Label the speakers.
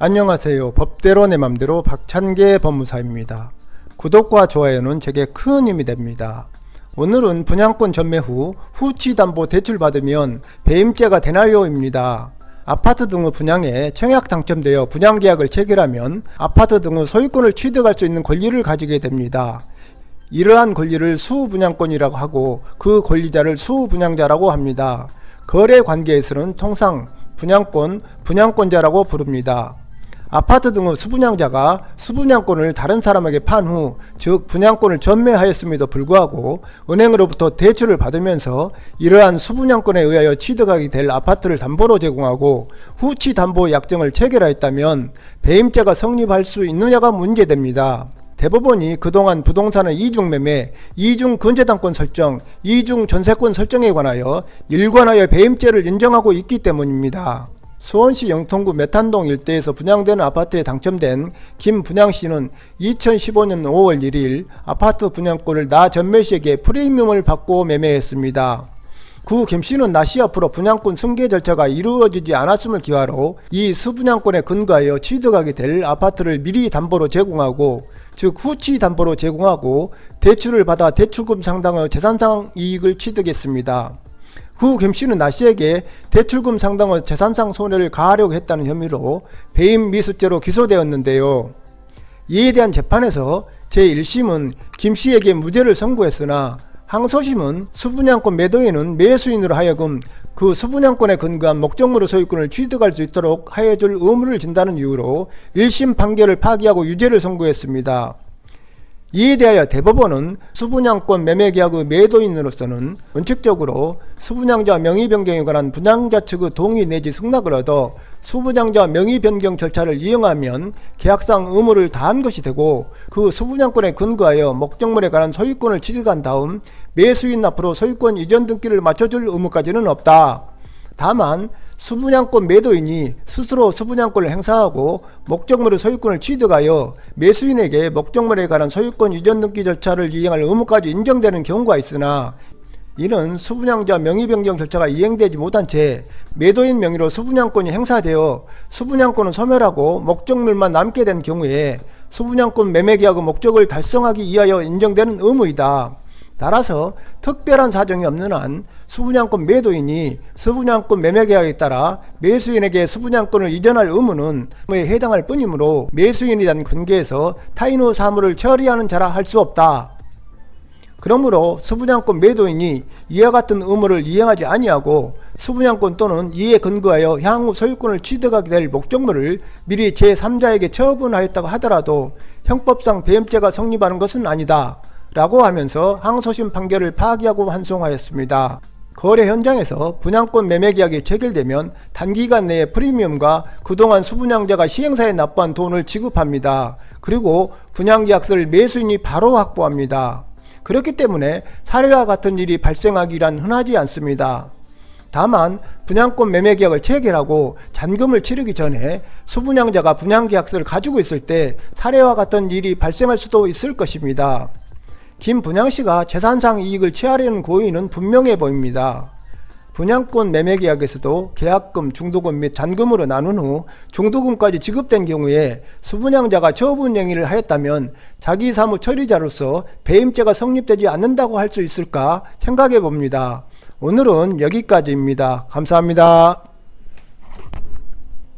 Speaker 1: 안녕하세요. 법대로 내 맘대로 박찬계 법무사입니다. 구독과 좋아요는 제게 큰 힘이 됩니다. 오늘은 분양권 전매 후 후치 담보 대출 받으면 배임죄가 되나요입니다. 아파트 등의 분양에 청약 당첨되어 분양 계약을 체결하면 아파트 등의 소유권을 취득할 수 있는 권리를 가지게 됩니다. 이러한 권리를 수분양권이라고 하고 그 권리자를 수분양자라고 합니다. 거래 관계에서는 통상 분양권, 분양권자라고 부릅니다. 아파트 등의 수분양자가 수분양권을 다른 사람에게 판 후, 즉 분양권을 전매하였음에도 불구하고 은행으로부터 대출을 받으면서 이러한 수분양권에 의하여 취득하게 될 아파트를 담보로 제공하고 후치 담보 약정을 체결하였다면 배임죄가 성립할 수 있느냐가 문제됩니다. 대법원이 그동안 부동산의 이중매매, 이중근저당권 설정, 이중전세권 설정에 관하여 일관하여 배임죄를 인정하고 있기 때문입니다. 수원시 영통구 메탄동 일대에서 분양되는 아파트에 당첨된 김 분양 씨는 2015년 5월 1일 아파트 분양권을 나 전매 씨에게 프리미엄을 받고 매매했습니다. 구 김씨는 나씨 앞으로 분양권 승계 절차가 이루어지지 않았음을 기하로 이 수분양권에 근거하여 취득하게 될 아파트를 미리 담보로 제공하고 즉 후치 담보로 제공하고 대출을 받아 대출금 상당의 재산상 이익을 취득했습니다. 후 김씨는 나씨에게 대출금 상당의 재산상 손해를 가하려고 했다는 혐의로 배임 미수죄로 기소되었는데요. 이에 대한 재판에서 제1심은 김씨에게 무죄를 선고했으나 항소심은 수분양권 매도인은 매수인으로 하여금 그 수분양권에 근거한 목적물의 소유권을 취득할 수 있도록 하여줄 의무를 진다는 이유로 1심 판결을 파기하고 유죄를 선고했습니다. 이에 대하여 대법원은 수분양권 매매계약의 매도인으로서는 원칙적으로 수분양자 명의 변경에 관한 분양자 측의 동의 내지 승낙을 얻어 수분양자 명의 변경 절차를 이용하면 계약상 의무를 다한 것이 되고 그 수분양권에 근거하여 목적물에 관한 소유권을 취득한 다음 매수인 앞으로 소유권 이전 등기를 맞춰줄 의무까지는 없다. 다만 수분양권 매도인이 스스로 수분양권을 행사하고 목적물의 소유권을 취득하여 매수인에게 목적물에 관한 소유권 이전 등기 절차를 이행할 의무까지 인정되는 경우가 있으나 이는 수분양자 명의 변경 절차가 이행되지 못한 채 매도인 명의로 수분양권이 행사되어 수분양권은 소멸하고 목적물만 남게 된 경우에 수분양권 매매계약의 목적을 달성하기 위하여 인정되는 의무이다. 따라서 특별한 사정이 없는 한 수분양권 매도인이 수분양권 매매계약에 따라 매수인에게 수분양권을 이전할 의무는 에 해당할 뿐이므로 매수인에 대한 관계에서 타인의 사물을 처리하는 자라 할 수 없다. 그러므로 수분양권 매도인이 이와 같은 의무를 이행하지 아니하고 수분양권 또는 이에 근거하여 향후 소유권을 취득하게 될 목적물을 미리 제3자에게 처분하였다고 하더라도 형법상 배임죄가 성립하는 것은 아니다. 라고 하면서 항소심 판결을 파기하고 환송하였습니다. 거래 현장에서 분양권 매매 계약이 체결되면 단기간 내에 프리미엄과 그동안 수분양자가 시행사에 납부한 돈을 지급합니다. 그리고 분양계약서를 매수인이 바로 확보합니다. 그렇기 때문에 사례와 같은 일이 발생하기란 흔하지 않습니다. 다만 분양권 매매 계약을 체결하고 잔금을 치르기 전에 수분양자가 분양계약서를 가지고 있을 때 사례와 같은 일이 발생할 수도 있을 것입니다. 김 분양 씨가 재산상 이익을 취하려는 고의는 분명해 보입니다. 분양권 매매 계약에서도 계약금, 중도금 및 잔금으로 나눈 후 중도금까지 지급된 경우에 수분양자가 처분 행위를 하였다면 자기 사무 처리자로서 배임죄가 성립되지 않는다고 할 수 있을까 생각해 봅니다. 오늘은 여기까지입니다. 감사합니다.